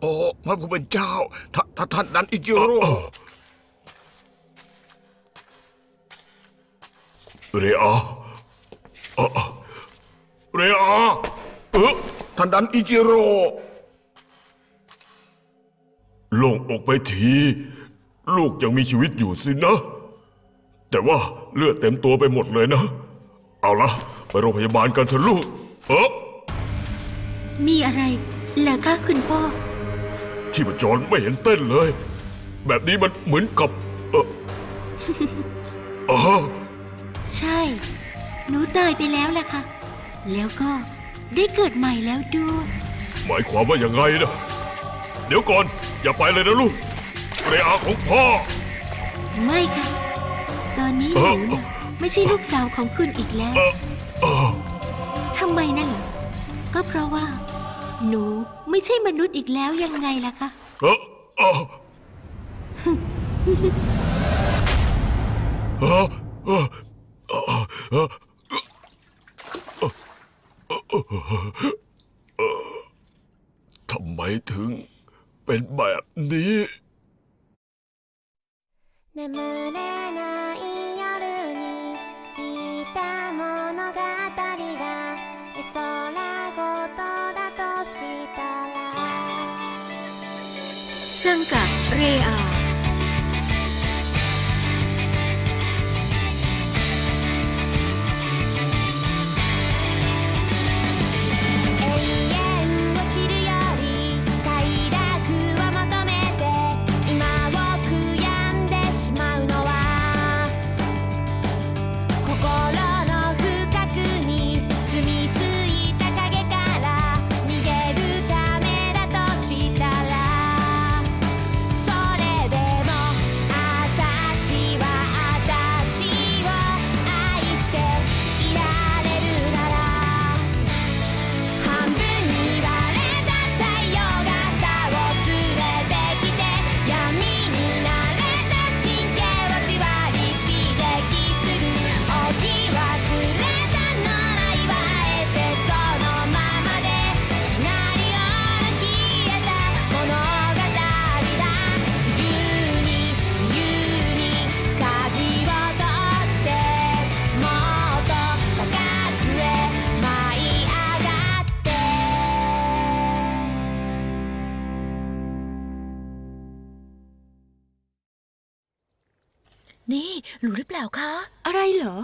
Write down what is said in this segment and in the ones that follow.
โอ้พระผู้เป็นเจ้าท่าท่าท่านดันอิจิโร่เรอาเอ่อเรอาเออท่านดันอิจิโร่โล่งอกไปที ลูกยังมีชีวิตอยู่สินะ แต่ว่าเลือดเต็มตัวไปหมดเลยนะ เอาละไปโรงพยาบาลกันเถอะลูก เออ มีอะไรเหรอคะคุณพ่อชีพจรไม่เห็นเต้นเลย แบบนี้มันเหมือนกับเออเออใช่ หนูตายไปแล้วแหละค่ะ แล้วก็ได้เกิดใหม่แล้วด้วยหมายความว่ายังไงนะเดี๋ยวก่อน อย่าไปเลยนะลูกเรอาของพ่อ ไม่ค่ะ ตอนนี้หเอ่นูอน่ะไม่ใช่ลูกสาวของคุณอีกแล้วเออเออทำไมนั่นเหรอก็เพราะว่า หนูไม่ใช่มนุษย์อีกแล้วยังไงล่ะคะ เออเออเออเออเออเออทำไมถึงเป็นแบบนี้ 眠れない ง นี่รู้หรือเปล่าคะ อะไรเหรอ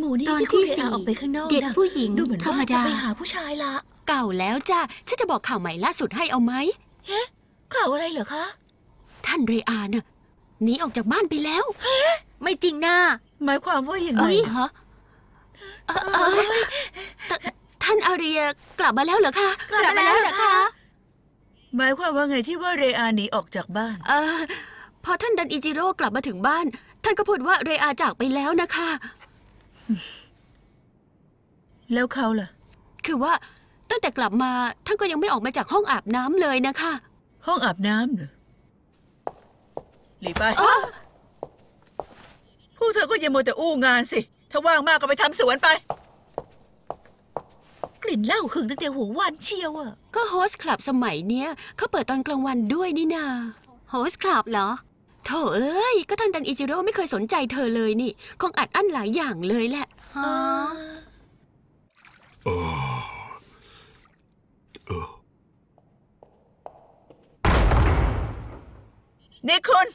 งูนี่ตอนที่คุณที่เรสี่อาออกไปข้างนอกเด็กนะผู้หญิงดูเหมือนธรรมว่าจะดาไปหาผู้ชายละ เก่าแล้วจ้ะฉันจะบอกข่าวใหม่ล่าสุดให้เอาไหมเฮ้ข่าวอะไรเหรอคะ ท่านเรอาน่ะหนีออกจากบ้านไปแล้วไม่จริงนะหมายความว่าอย่างไงเอ้ยฮะเอ่อเอ่อตท่านอาเรียกลับมาแล้วเหรอคะกลับมาแล้วเหรอคะหมายความว่าไงที่ว่าเรอาหนีออกจากบ้าน เออพอท่านดันอิจิโร่กลับมาถึงบ้าน ท่านก็พูดว่าเรอาจากไปแล้วนะคะ แล้วเขาล่ะ คือว่าตั้งแต่กลับมาท่านก็ยังไม่ออกมาจากห้องอาบน้ำเลยนะคะ ห้องอาบน้ำเหรอหลีไปพวกเธอก็อย่ามัวแต่อู้งานสิ ถ้าว่างมากก็ไปทำสวนไป กลิ่นเหล้าหึงตั้งแต่หัววันเชียวอะก็โฮสต์คลับสมัยเนี้ยเขาเปิดตอนกลางวันด้วยนี่นาโฮสคลับเหรอ โถเอ้ย ก็ท่านดันอิจิโร่ไม่เคยสนใจเธอเลยนี่ คงอัดอั้นหลายอย่างเลยแหละฮะนี่คุณ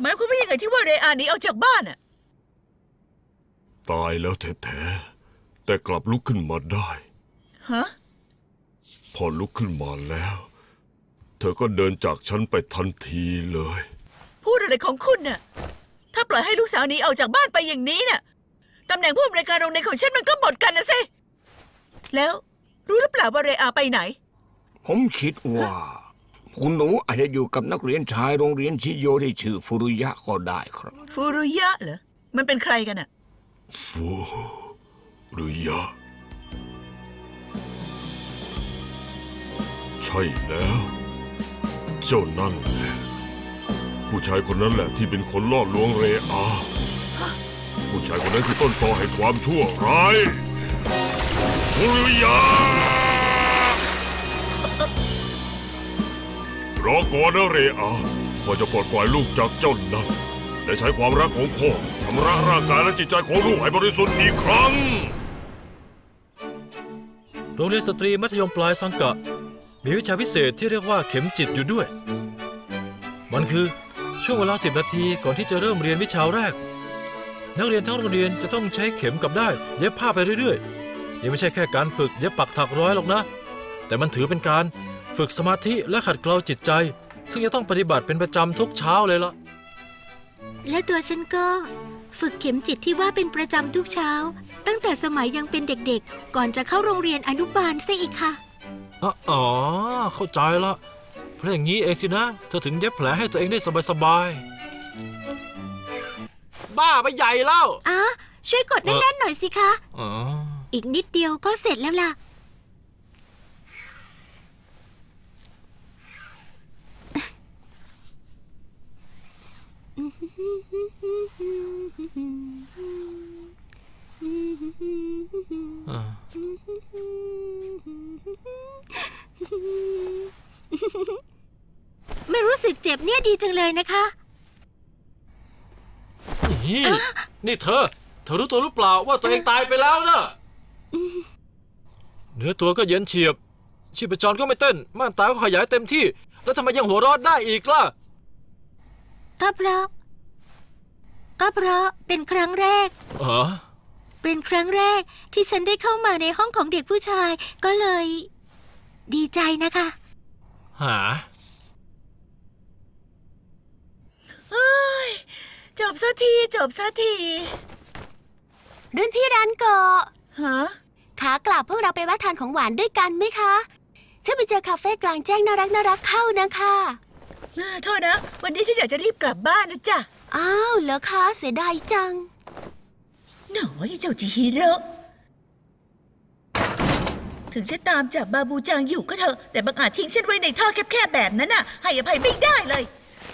หมายความว่ายังไงที่ว่าเรอาหนีออกจากบ้านอะตายแล้วแท้ๆแต่กลับลุกขึ้นมาได้ ฮะ พอลุกขึ้นมาแล้ว เธอก็เดินจากฉันไปทันทีเลย พูดอะไรของคุณน่ะ ถ้าปล่อยให้ลูกสาวหนีออกจากบ้านไปอย่างนี้น่ะตำแหน่งผู้อำนวยการโรงเรียนของฉันมันก็หมดกันนะสิ แล้วรู้หรือเปล่าว่าเรอาไปไหน ผมคิดว่า คุณหนูอาจจะอยู่กับนักเรียนชายโรงเรียนชิโยที่ชื่อฟุรุยะก็ได้ครับ ฟูรุยะเหรอ มันเป็นใครกันน่ะ ฟูรุยะ ใช่แล้ว เจ้านั่นแหละผู้ชายคนนั้นแหละที่เป็นคนล่อลวงเรอา ผู้ชายคนนั้นคือต้นตอแห่งความชั่วร้ายฟุรุยะรอก่อนนะเรอาพ่อจะปลดปล่อยลูกจากเจ้านั้นและใช้ความรักของพ่อชำระร่างกายและจิตใจของลูกให้บริสุทธิ์อีกครั้ง โรงเรียนสตรีมัธยมปลายสังกะ มีวิชาพิเศษที่เรียกว่าเข็มจิตอยู่ด้วย มันคือช่วงเวลา10นาทีก่อนที่จะเริ่มเรียนวิชาแรก นักเรียนทั้งโรงเรียนจะต้องใช้เข็มกับได้เย็บผ้าไปเรื่อยๆนี่ไม่ใช่แค่การฝึกเย็บปักถักร้อยหรอกนะ แต่มันถือเป็นการฝึกสมาธิและขัดเกลาจิตใจ ซึ่งจะต้องปฏิบัติเป็นประจำทุกเช้าเลยล่ะและตัวฉันก็ฝึกเข็มจิตที่ว่าเป็นประจำทุกเช้า ตั้งแต่สมัยยังเป็นเด็กๆ ก่อนจะเข้าโรงเรียนอนุบาลซะอีกค่ะ อ๋ออ๋อเข้าใจละเพราะอย่างนี้เองสินะ เธอถึงเย็บแผลให้ตัวเองได้สบายๆบ้าไปใหญ่แล้วอะช่วยกดแน่นๆหน่อยสิคะอ๋ออีกนิดเดียวก็เสร็จแล้วล่ะอ่า ไม่รู้สึกเจ็บเนี่ยดีจังเลยนะคะนี่นี่เธอ เธอรู้ตัวหรือเปล่าว่าตัวเองตายไปแล้วนะเนื้อตัวก็เย็นเฉียบ ชีพจรก็ไม่เต้น ม่านตาก็ขยายเต็มที่ แล้วทำไมยังหัวเรอดได้อีกล่ะ ก็เพราะก็เพราะเป็นครั้งแรก เออ เป็นครั้งแรกที่ฉันได้เข้ามาในห้องของเด็กผู้ชาย ก็เลย ดีใจนะคะ หาจบสักทีจบสักทีรุ่นพี่ร้านเกาะฮะขากลับพวกเราไปแวะทานของหวานด้วยกันไหมคะฉันไปเจอคาเฟ่กลางแจ้งน่ารักน่ารักเข้านะคะอ่าโทษนะ วันนี้ฉันอยากจะรีบกลับบ้านนะจ๊ะ อ้าวเหรอคะเสียดายจัง หน่อยเจ้าจิฮิโร่ถึงฉันตามจับบาบูจังอยู่ก็เถอะ แต่บางอาจทิ้งฉันไว้ในท่อแคบๆแบบนั้นน่ะ ให้อภัยไม่ได้เลย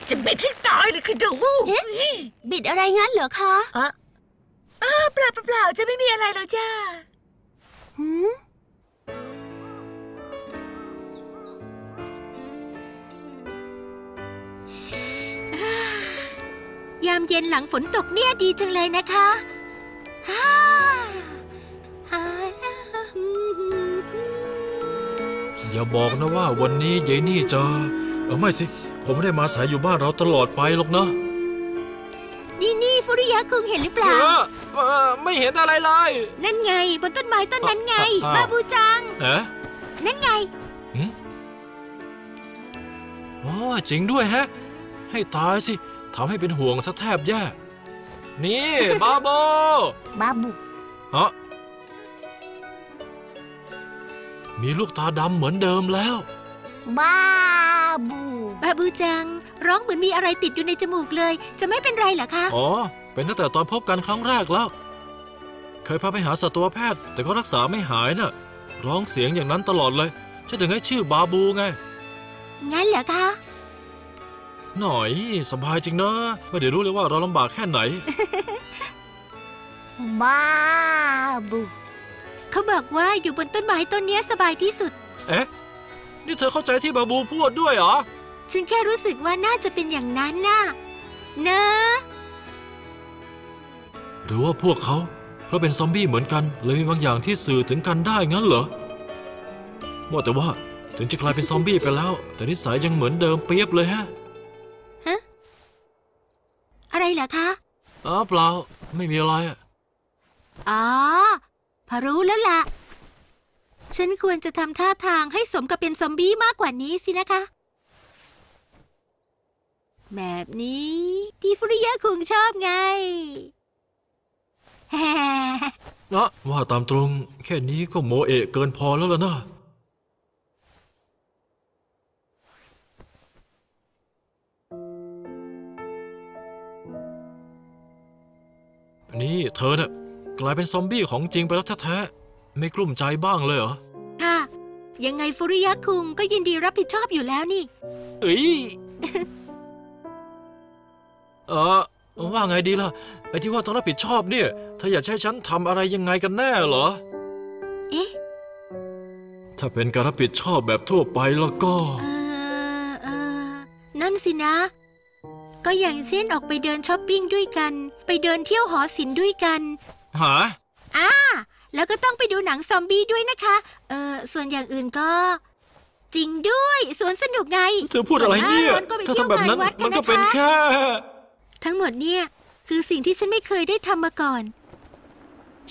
จะเป็นที่ตายเลยคือดูเอ๊ะบิดอะไรงั้นเหรอคะอะอ่าเปล่าเปล่าๆจะไม่มีอะไรแล้วจ้าหืมยามเย็นหลังฝนตกเนี่ยดีจังเลยนะคะฮ่าฮ่า อย่าบอกนะว่าวันนี้ยายนี่จะเออไม่สิ ผมไม่ได้มาสายอยู่บ้านเราตลอดไปหรอกนะ นี่นี่ฟุริยะคุงเห็นหรือเปเอล่าอเออไม่เห็นอะไรเลย นั่นไง บนต้นไม้ต้นนั้นไงอ้าวบาบูจังเอ๊ะนั่นไงอ๋อจริงด้วยแฮะ ให้ตายสิทำให้เป็นห่วงซะแทบแย่ นี่บาโบบาบูอ๋อมีลูกตาดำเหมือนเดิมแล้ว บาบู บาบูจัง ร้องเหมือนมีอะไรติดอยู่ในจมูกเลย จะไม่เป็นไรเหรอคะ อ๋อ เป็นตั้งแต่ตอนพบกันครั้งแรกแล้ว เคยพาไปหาสัตวแพทย์ แต่ก็รักษาไม่หายน่ะ ร้องเสียงอย่างนั้นตลอดเลยฉันถึงให้ชื่อบาบูไง งั้นเหรอคะ หน่อยสบายจริงนะ ไม่ได้รู้เลยว่าเราลำบากแค่ไหนบาบูเขาบอกว่าอยู่บนต้นไม้ต้นเนี้ยสบายที่สุด เอ๊ะ นี่เธอเข้าใจที่บาบูพูดด้วยเหรอ ฉันแค่รู้สึกว่าน่าจะเป็นอย่างนั้นน่ะนะหรือว่าพวกเขา เพราะเป็นซอมบี้เหมือนกัน เลยมีบางอย่างที่สื่อถึงกันได้งั้นเหรอว่าแต่ว่าถึงจะกลายเป็นซอมบี้ไปแล้ว แต่นิสัยยังเหมือนเดิมเปียบเลยฮะ คะ อ๋อเปล่า ไม่มีอะไรอะอ๋อ พอรู้แล้วล่ะ ฉันควรจะทำท่าทางให้สมกับเป็นซอมบี้มากกว่านี้สินะคะ แบบนี้ที่ฟุริยะคุงชอบไงแฮนะว่าตามตรง แค่นี้ก็โมเอะเกินพอแล้วล่ะนะ นี่เธอน่ะกลายเป็นซอมบี้ของจริงไปแล้วแท้ๆไม่กลุ้มใจบ้างเลยเหรอ ค่ะ ยังไงฟุริยะคุงก็ยินดีรับผิดชอบอยู่แล้วนี่ เอ้ยเออว่าไงดีล่ะ ไอ้ที่ว่าต้องรับผิดชอบเนี่ยเธออยากให้ฉันทำอะไรยังไงกันแน่เหรอ เอ๊ะ ถ้าเป็นการรับผิดชอบแบบทั่วไปแล้วก็ เออเออนั่นสินะ ก็อย่างเช่นออกไปเดินช้อปปิ้งด้วยกัน ไปเดินเที่ยวหอศิลป์ด้วยกันหาอ่าแล้วก็ต้องไปดูหนังซอมบี้ด้วยนะคะ เออส่วนอย่างอื่นก็ จริงด้วยสวนสนุกไงเธอพูดอะไรเนี่ยส่วหาร้ก็ไปถ้าเที่ยวทำแบบงานนั้นวัดกัมันนก็นะเป็นคะแค่ทั้งหมดเนี่ยคือสิ่งที่ฉันไม่เคยได้ทำมาก่อน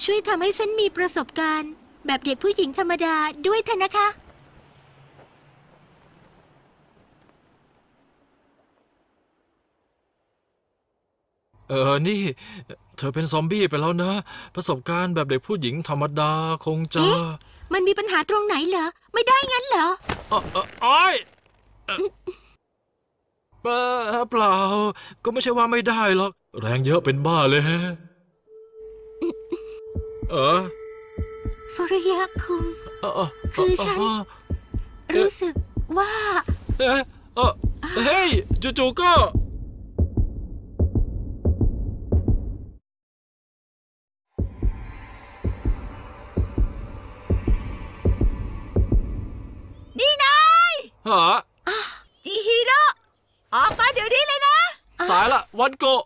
ช่วยทำให้ฉันมีประสบการณ์ แบบเด็กผู้หญิงธรรมดาด้วยเถอะนะคะ เออนี่ เธอเป็นซอมบี้ไปแล้วนะ ประสบการณ์แบบเด็กผู้หญิงธรรมดาคงจะเอ๊ะมันมีปัญหาตรงไหนเหรอ ไม่ได้งั้นเหรอเออเออโอ้ยเอ่อเปล่าเปล่า ก็ไม่ใช่ว่าไม่ได้หรอก แรงเยอะเป็นบ้าเลยฮะเออฟรยาคุง เออเออคือฉันเรู้สึกว่า เอ๊ะเออเฮ้ยจู่ๆก็ หาจีฮีโร่ออกมาเดี๋ยวนี้เลยนะ ตายละวันโกะ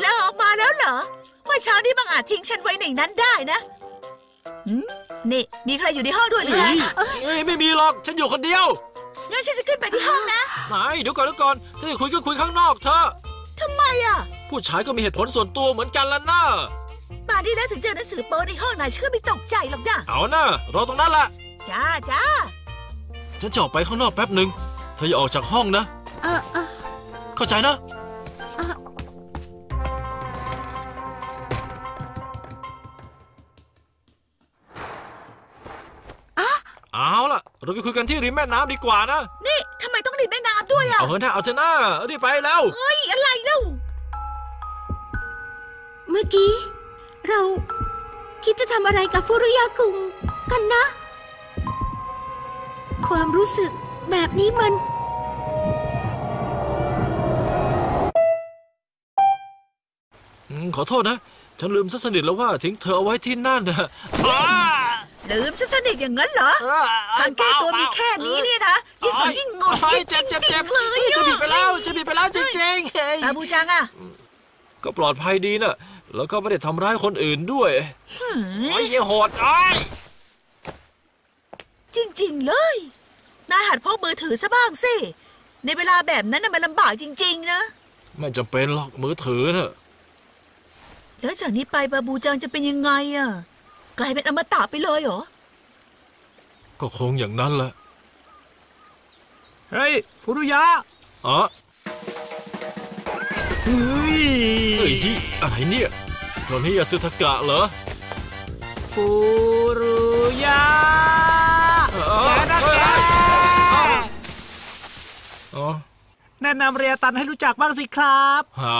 แล้วออกมาแล้วเหรอเมื่อเช้านี้บังอาจทิ้งฉันไว้ในนั้นได้นะหืมนี่ มีใครอยู่ในห้องด้วยหรือไงเฮ้ยไม่มีหรอก ฉันอยู่คนเดียว งั้นฉันจะขึ้นไปที่ห้องนะไหนเดี๋ยวก่อนเดี๋ยวก่อนถ้าจะคุยก็คุยข้างนอกเถอะทำไมอะ ผู้ชายก็มีเหตุผลส่วนตัวเหมือนกันละนะป่านนี้แล้วถึงเจอหนังสือโป๊ในห้องนายฉันก็ไม่ตกใจหรอกนะเอานะรอตรงนั้นละ จ้าจ้าฉันจะออกไปข้างนอกแป๊บหนึ่งเธออย่าออกจากห้องนะ เออเออเข้าใจนะ เออเอาล่ะ เราไปคุยกันที่ริมแม่น้ำดีกว่านะ นี่ทำไมต้องรีบแม่น้ำด้วยอะเอาเถอะนะเอาเถอะนะรีบไปแล้ว เฮ้ยอะไรเล่าเมื่อกี้ เราคิดจะทำอะไรกับฟุรุยาคุงกันนะ ความรู้สึกแบบนี้มัน อืมขอโทษนะ ฉันลืมซะสนิทแล้วว่าทิ้งเธอเอาไว้ที่นั่นนะอ้าลืมซะสนิทอย่างนั้นเหรอทางแก้ตัวมีแค่นี้เนี่ยนะยิ่งฝันยิ่งงดเฮ้ยยิ่งเจ็บเจ็บจริเจ็บงๆเลยจะอะผิดไปแล้วจะผิดไปแล้วจริงๆเฮ้ยตาบูจังอะก็ปลอดภัยดีนะแล้วก็ไม่ได้ทำร้ายคนอื่นด้วย หืโอ้มยอย่าโหดไอ้ยจริง ๆ เลย นายหัดพกมือถือซะบ้างสิ ในเวลาแบบนั้นน่ะมันลำบากจริง ๆ นะ ไม่จำเป็นหรอกมือถือน่ะแล้วจากนี้ไปบาบูจังจะเป็นยังไงอะ กลายเป็นอมตะไปเลยเหรอ ก็คงอย่างนั้นแหละ เฮ้ยฟุรุยะอ๋อเฮ้ยเฮ้ยอะไรเนี่ยตอนนี้ยาสุทกะเหรอฟุรุยะ เออแกนะแก อ๋อแนะนำเรียตันให้รู้จักบ้างสิครับหา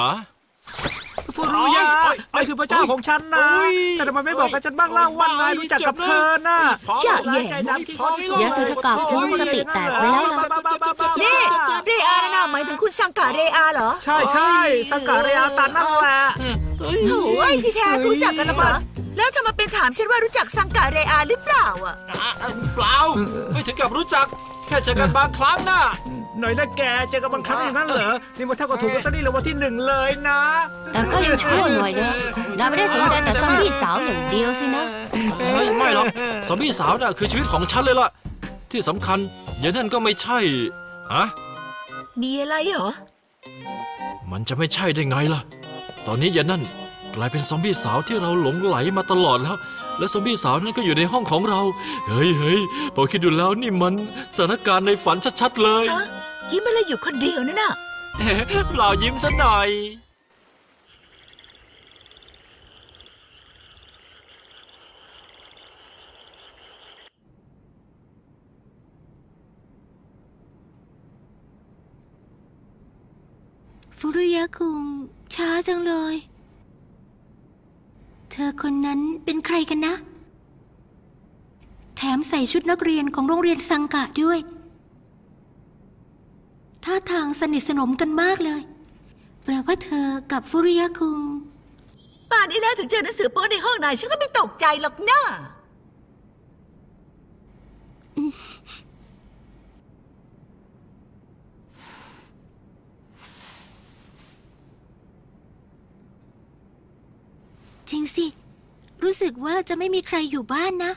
ฟุรุยะโอ๊ยโอ๊ยนายคือพระเจ้าของฉันนะ โอ๊ยแต่ทำไมไม่บอกกับฉันบ้างเล่าว่านายรู้จักกับเธอน่ะอย่าแหย่ใจดำที่เขายาสุทกะคงสติแตกไปแล้วล่ะ นี่เรอานะนะหมายถึงคุณสังกาเรอาเหรอใช่ใช่สังกัดเรียตันนั่นแหละโถ่ยที่แท้รู้จักกันแล้วเหรอแล้วทำไมเป็นถามฉันว่ารู้จักสังกาเรอาหรือเปล่าอะ อะเปล่าไม่ถึงกับรู้จัก แค่เจอกันบางครั้งน่ะ หน่อยนะแกเจอกับบางครั้งอย่างนั้นเหรอ นี่มันเท่ากับถูกลอตเตอรี่รางวัลที่หนึ่งเลยนะ แต่ก็ยังชั่วหน่อยนะนายไม่ได้สนใจแต่ซอมบี้สาวอย่างเดียวสินะเฮ้ยไม่หรอกซอมบี้สาวน่ะคือชีวิตของฉันเลยล่ะ ที่สำคัญยายนั่นก็ไม่ใช่ฮะมีอะไรเหรอ มันจะไม่ใช่ได้ไงล่ะ ตอนนี้ยายนั่นกลายเป็นซอมบี้สาวที่เราหลงไหลมาตลอดแล้ว และซอมบี้สาวนั้นก็อยู่ในห้องของเรา เฮ้ยเฮ้ยพอคิดดูแล้วนี่มันสถานการณ์ในฝันชัดๆเลย ฮะยิ้มอะไรอยู่คนเดียวนั่นน่ะ เปล่ายิ้มซะหน่อย ฟุรุยะคุงช้าจังเลย เธอคนนั้นเป็นใครกันนะ แถมใส่ชุดนักเรียนของโรงเรียนสังกะด้วย ท่าทางสนิทสนมกันมากเลย แปลว่าเธอกับฟุริยะคุงป่านนี้แล้วถึงเจอหนังสือโป๊ในห้องนายฉันก็ไม่ตกใจหรอกนะ จริงสิ รู้สึกว่าจะไม่มีใครอยู่บ้านนะ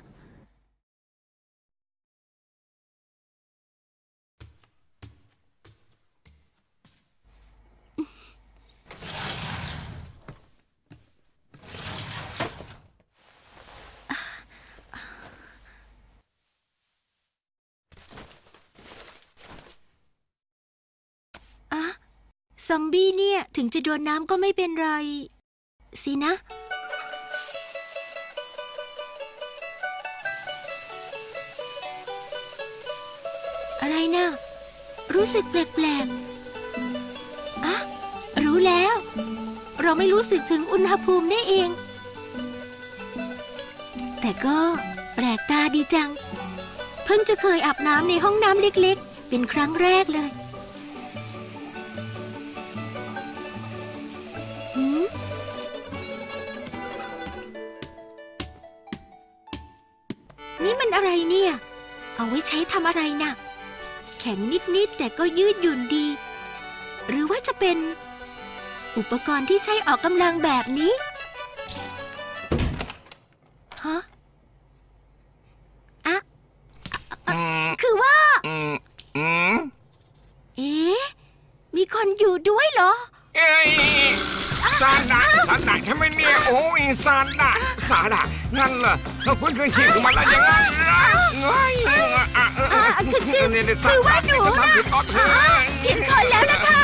อะซอมบี้เนี่ย ถึงจะโดนน้ำก็ไม่เป็นไร สินะ รู้สึกแปลกๆอะรู้แล้ว เราไม่รู้สึกถึงอุณหภูมิได้เอง แต่ก็แปลกตาดีจัง เพิ่งจะเคยอาบน้ำในห้องน้ำเล็กๆ เป็นครั้งแรกเลยนี่มันอะไรเนี่ย เอาไว้ใช้ทำอะไรนะ่ะ แข็งนิดๆแต่ก็ยืดหยุ่นดี หรือว่าจะเป็น อุปกรณ์ที่ใช้ออกกำลังแบบนี้ฮะอะอืมคือว่าอืมอืมเอ๊ะมีคนอยู่ด้วยเหรอเอ้ยซาดะซาดะใช่ไมเนี่ยโอ้ยซาดะซาดะงั้นเหรอเราฟื้นคืนชีพขึ้นแล้วอย่างนั้นเหรอเฮ้ยอะอะอะ คือคือคือว่าหนูน่ะผิดออเธอผิดคนแล้วล่ะค่ะ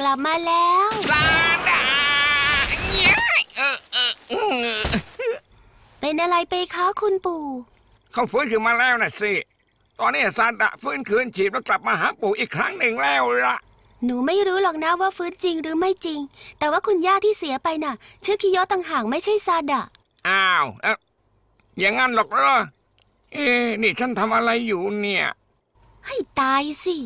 กลับมาแล้วซาดะเนี่ยเออเออเออเป็นอะไรไปคะคุณปู่ เขาฟื้นขึ้นมาแล้วนะสิ ตอนนี้ซาดะฟื้นคืนชีพแล้วกลับมาหาปู่อีกครั้งหนึ่งแล้วล่ะ หนูไม่รู้หรอกนะว่าฟื้นจริงหรือไม่จริง แต่ว่าคุณย่าที่เสียไปน่ะ ชื่อคิโยะต่างหากไม่ใช่ซาดะ อ้าวเอ๊ะอย่างนั้นหรอกเหรอ เอ๊ะนี่ฉันทำอะไรอยู่เนี่ย ให้ตายสิ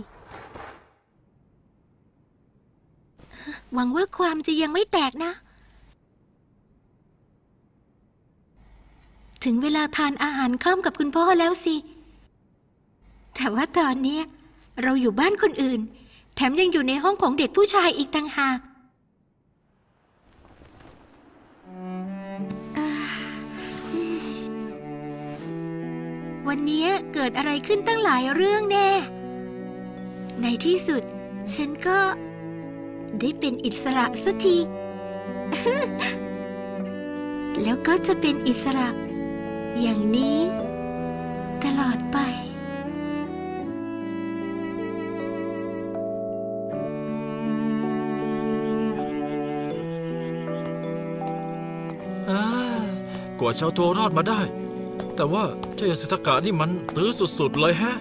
หวังว่าความจะยังไม่แตกนะ ถึงเวลาทานอาหารค่ำกับคุณพ่อแล้วสิ แต่ว่าตอนเนี้ยเราอยู่บ้านคนอื่น แถมยังอยู่ในห้องของเด็กผู้ชายอีกต่างหากวันนี้เกิดอะไรขึ้นตั้งหลายเรื่องแน่ ในที่สุด ฉันก็ ได้เป็นอิสระสักที แล้วก็จะเป็นอิสระ อย่างนี้ ตลอดไป ว่าจะเอาตัวรอดมาได้ แต่ว่าเจ้ายาสิทกะนี่มันตื้อสุดๆเลยแฮะ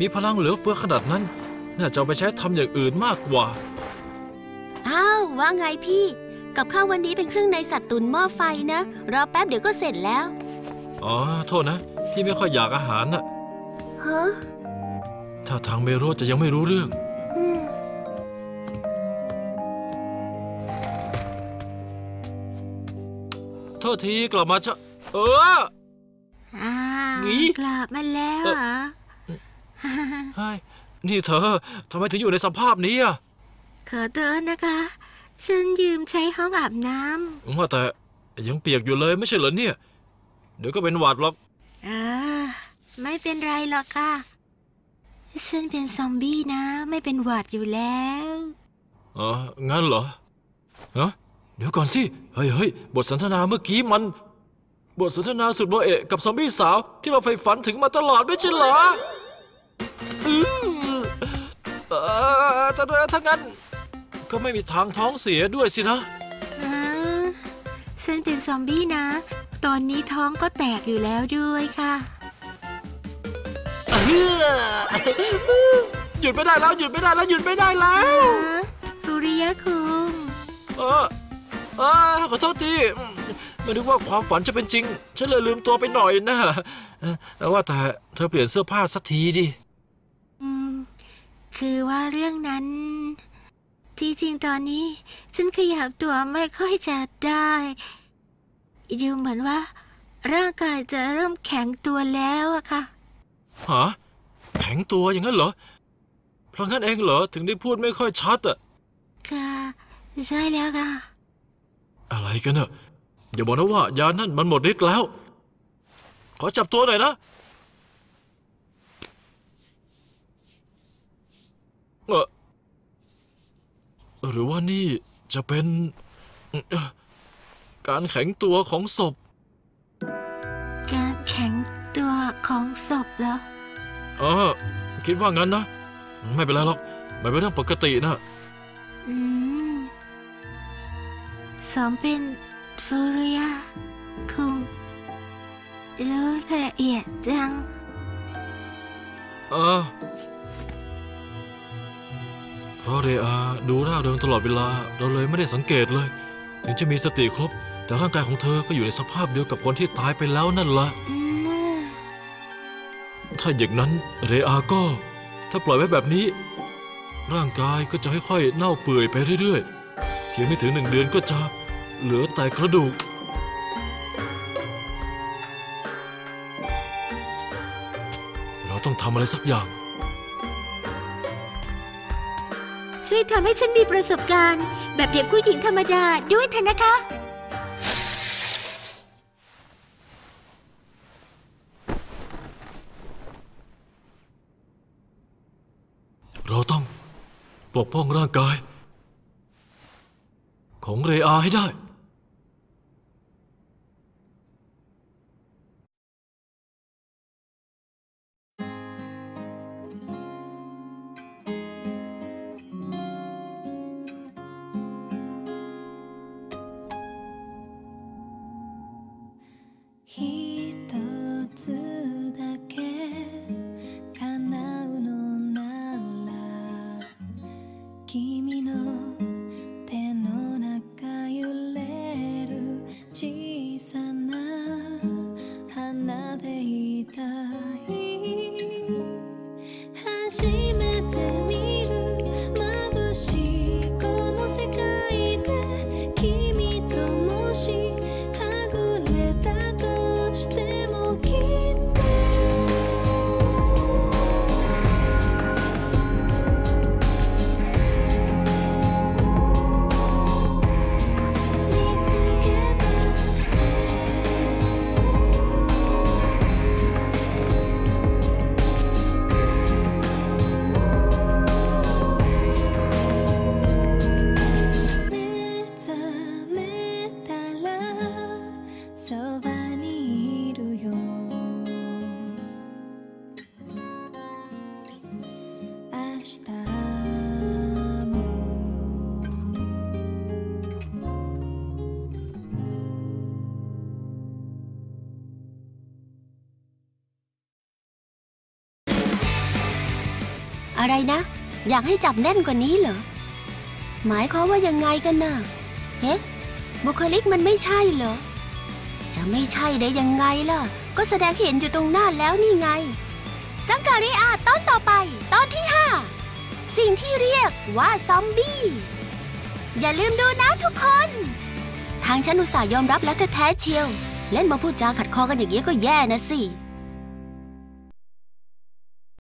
มีพลังเหลือเฟือขนาดนั้น น่าจะเอาไปใช้ทำอย่างอื่นมากกว่า อ้าว ว่าไงพี่ กับข้าววันนี้เป็นเครื่องในสัตว์ตุนหม้อไฟนะ รอแป๊บเดี๋ยวก็เสร็จแล้ว อ๋อ โทษนะ พี่ไม่ค่อยอยากอาหารน่ะฮะ ถ้าทางเมโรจะยังไม่รู้เรื่อง โทษทีกลับมาชะเออ อ้าวงี้กลับมาแล้วเหรอเฮ้ยนี่เธอทำไมถึงอยู่ในสภาพนี้อะขอโทษนะคะ ฉันยืมใช้ห้องอาบน้ว่าแต่ยังเปียกอยู่เลยไม่ใช่เหรอเนี่ย เดี๋ยวก็เป็นหวัดหรอกำอ่าไม่เป็นไรหรอกค่ะ ฉันเป็นซอมบี้นะ ไม่เป็นหวัดอยู่แล้ว เอองั้นเหรอฮะ เดี๋ยวก่อนสิ เฮ้ยเฮ้ยบทสนทนาเมื่อกี้มัน บทสนทนาสุดโมเอะกับซอมบี้สาวที่เราใฝ่ฝันถึงมาตลอดไม่ใช่เหรออื้อเออถ้าถ้างั้น ก็ไม่มีทางท้องเสียด้วยสินะ อ่าฉันเป็นซอมบี้นะ ตอนนี้ท้องก็แตกอยู่แล้วด้วยค่ะหยุดไม่ได้แล้วหยุดไม่ได้แล้วหยุดไม่ได้แล้ว ฮะฟูริยะคุง เออเออขอโทษทีไม่นึกว่าความฝันจะเป็นจริง ฉันเลยลืมตัวไปหน่อยนะเออว่าแต่เธอเปลี่ยนเสื้อผ้าสักทีดิอืมคือว่าเรื่องนั้นที่จริงตอนนี้ ฉันขยับตัวไม่ค่อยจะได้ดูเหมือนว่า ร่างกายจะเริ่มแข็งตัวแล้วอะค่ะฮะแข็งตัวอย่างนั้นเหรอ เพราะงั้นเองเหรอ ถึงได้พูดไม่ค่อยชัดอะค่ะ ใช่แล้วค่ะ อะไรกันเนอะอย่าบอกนะว่ายานั่นมันหมดฤทธิ์แล้ว ขอจับตัวหน่อยนะเออหรือว่านี่จะเป็นเอ่อการแข็งตัวของศพ การแข็งตัวของศพเหรอเออคิดว่างั้นนะ ไม่เป็นไรหรอก มันเป็นเรื่องปกตินะ อืม สมเป็นฟูริยาคุงรู้ละเอียดจัง เออ เพราะเรอาดูร่าเริงตลอดเวลา เราเลยไม่ได้สังเกตเลย ถึงจะมีสติครบ แต่ร่างกายของเธอก็อยู่ในสภาพเดียวกับคนที่ตายไปแล้วนั่นละอืมถ้าอย่างนั้นเรอาก็ ถ้าปล่อยไว้แบบนี้ ร่างกายก็จะค่อยๆเน่าเปื่อยไปเรื่อยๆเพียงไม่ถึงหนึ่งเดือนก็จะ เหลือแต่กระดูก เราต้องทำอะไรสักอย่าง ช่วยทำให้ฉันมีประสบการณ์ แบบเด็กผู้หญิงธรรมดาด้วยเถอะนะคะ เราต้องปกป้องร่างกาย ของเรอาให้ได้ อะไรนะ อยากให้จับแน่นกว่านี้เหรอ หมายความว่ายังไงกันน่ะเฮ้บุคลิกมันไม่ใช่เหรอ จะไม่ใช่ได้ยังไงล่ะ ก็แสดงเห็นอยู่ตรงหน้าแล้วนี่ไง สังการิอาตอนต่อไป ตอนที่5 สิ่งที่เรียกว่าซอมบี้ อย่าลืมดูนะทุกคน ทางฉันอุตส่าห์ยอมรับแล้วแท้ๆเชียว เล่นมาพูดจาขัดคอกันอย่างนี้ก็แย่นะสิ